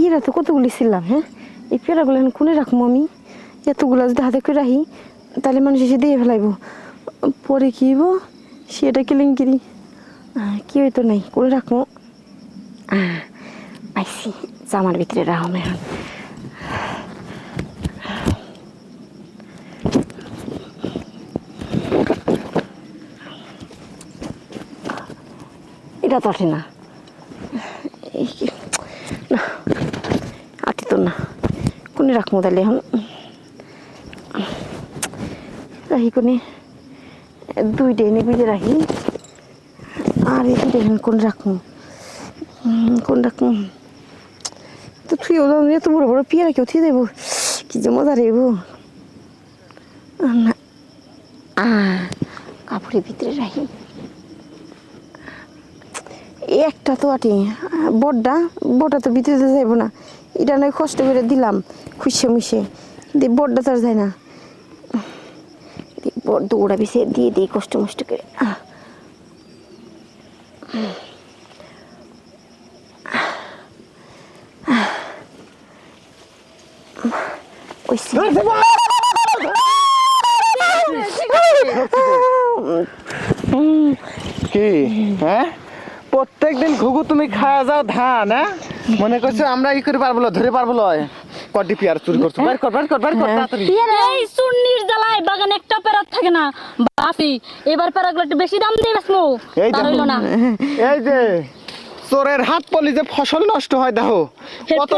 পেয়ারা তো কতগুলি ছিলাম হ্যাঁ? এই পেয়ারাগুলো এখন কোনে রাখব আমি? এতগুলো যদি হাতে করে রাখি, তাহলে মানুষ এসে দিয়ে ফেলাইব। পরে কি হইব? সেটা কেলেঙ্কিরি কি হইতো নাই করে রাখব পাইছি জামার ভিতরে রাখব এখন। এটা তো না এই কি- না আটে তো না কোনে রাখব তাহলে, এখন রাখি কোনে? দুইটা এনে বিজে রাখি। আর এই দুইটা এখানে কোন রাখব? কোন রাখব? তো তুই ওদের এত বড় বড় পিয়ারা কেউ থিয়ে দেবো। কি যে মজা রেব না। আ কাপড়ের ভিতরে রাখি। একটা তো আটি বড়টা বড়টা তো ভিতরে যাইব না। এটা নয় কষ্ট করে দিলাম খুশে মুশে। দিয়ে বড়টা তো আর যায় না। বড় দৌড়া বেশি দিয়ে দিই কষ্ট মষ্ট করে। কি? হ্যাঁ? প্রত্যেকদিন ঘুঘু তুমি খাওয়া যাও ধান হ্যাঁ? মনে করছ আমরা ই করে পারব ধরে পারব লয়। কটি পিয়ার চুরি করছ? বের কর বের কর বের কর তাড়াতাড়ি। এই চুন্নির জ্বালায় বাগানে একটা প্যারাত থাকে না। বাপি এবার প্যারাগুলো একটু বেশি দাম দিয়ে বেসমু এই যে। না। এই যে চোরের হাত পলি যে ফসল নষ্ট হয় দেখো। কত।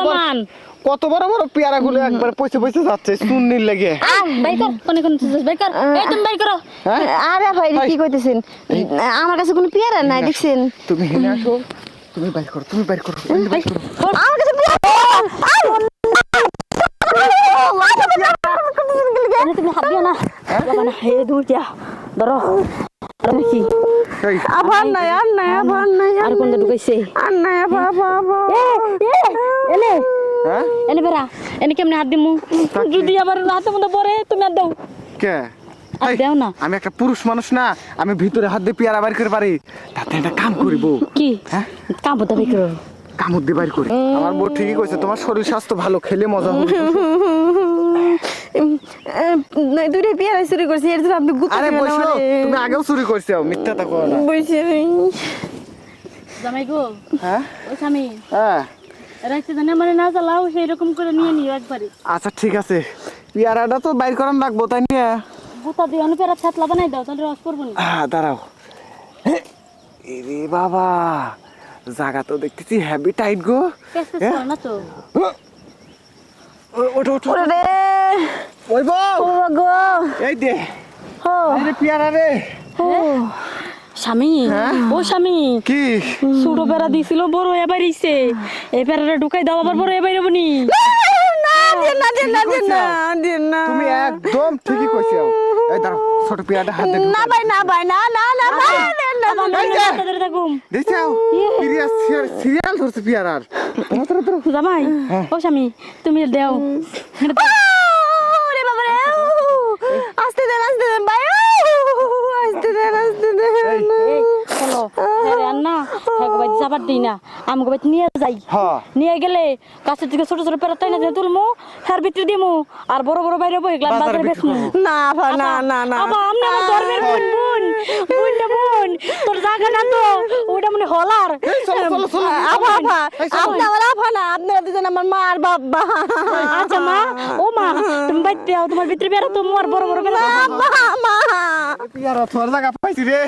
কত বড় বড় পেয়ারা গুলো একবার পয়সা পয়সা যাচ্ছে সুন্নির লেগে হ্যাঁ আরে ভাই। কি কইতেছেন আমার কাছে কোনো পেয়ারা নাই দেখছেন তুমি হেনে আসো তুমি বাইর করো তুমি বাইর করো আমার কাছে তুমি না বাবা হে দূর যা ধরো আবার নাই আর নাই আবার নাই আর কোনটা ঢুকাইছে আর নাই আবার এলে হ্যাঁ? বেরা এনে কেমনে হাত দিমু? যদি আবার হাতে মধ্যে পড়ে তুমি আর দাও। কে? আর দাও না। আমি একটা পুরুষ মানুষ না আমি ভিতরে হাত দিয়ে পেয়ারা বাইর করে পারি। তাতে একটা কাম করিব। কি? হ্যাঁ? কাম হতে করো কামড় দিয়ে বাইর করি। আমার বউ ঠিকই কইছে তোমার শরীর স্বাস্থ্য ভালো খেলে মজা হবে। দুইটা পেয়ারা চুরি করছি এর জন্য আপনি গুতা আরে বসো তুমি আগেও চুরি করছ মিথ্যা তা করো না। বসে জামাই গো হ্যাঁ? ও স্বামী। হ্যাঁ। রাখতে জানে মানে না জ্বালাও সেই রকম করে নিয়ে নিও একবারে। আচ্ছা ঠিক আছে। পেয়ারাটা তো বাইর করান রাখব তাই নিয়ে। দিয়ে অনুপেরা ছাতলা বানাই দাও তাহলে রস করব না। আহ, দাঁড়াও। এরে বাবা জায়গা তো দেখতেছি টাইট গো। পেস না তো। ওঠো ওঠো রে। ওই বউ। ও গো। এই দে। ও পেয়ারা রে। ও স্বামী? ও স্বামী কি? ছোট পেরা দিছিল বড় এবার ইসে এই ঢুকাই দাও আবার বড় এবার হবনি না। দিন না দিন না দিন না দিন না। তুমি একদম ঠিকই কইছো এই দাঁড়াও ছোট পেয়ারাটা হাত না ভাই না ভাই না না না ভাই না না আবার ভাই। এই যে। ধরে থাকুম। দেখছ সিরিয়াল সিরিয়াল ধরছে পেয়ারার। ধরো ধরো ধরো। জামাই ও স্বামী তুমি দেও। আস্তে দেন আস্তে দেন ভাই আস্তে দেন আস্তে দেন এই চলো হ্যাঁ রে আন্না হ্যাঁ যাবার দিই না। আমাকে ভাই নিয়ে যাই। হ্যাঁ। নিয়ে গেলে গাছের থেকে ছোট ছোট পেরা তাই না তুলমু হ্যার ভিতরে দিমু আর বড় বড় বাইরে বই গেলাম বাজারে বেচমু। না ভা না না না। আবা আমনে আমার ধর্মের বোন বোন বোন না বোন। তোর জায়গা না তো ওটা মনে হলার। চলো আফা আফা আপনি আমার আফা না আপনারা দুজন আমার মা আর বাবা। আচ্ছা মা ও মা তুমি বাইতে আও তোমার ভিতরে বেরো তো মোর বড় বড় বেরো মা তোর জায়গা পাইছি রে।